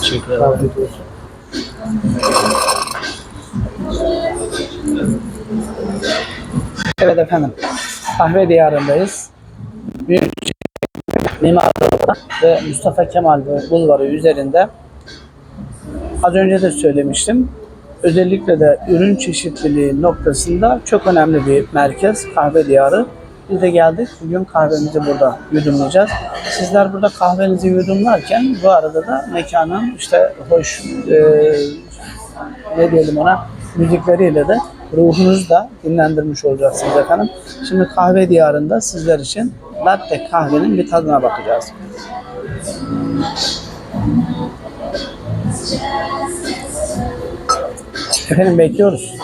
Teşekkür. Evet efendim. Kahve diyarındayız. Büyük Mimarlı'da ve Mustafa Kemal Bulvarı üzerinde az önce de söylemiştim. Özellikle de ürün çeşitliliği noktasında çok önemli bir merkez kahve diyarı. Biz de geldik. Bugün kahvemizi burada yudumlayacağız. Sizler burada kahvenizi yudumlarken bu arada da mekanın işte hoş e, ne diyelim ona müzikleriyle de ruhunuzu da dinlendirmiş olacaksınız efendim. Şimdi kahve diyarında sizler için latte kahvenin bir tadına bakacağız. Efendim bekliyoruz.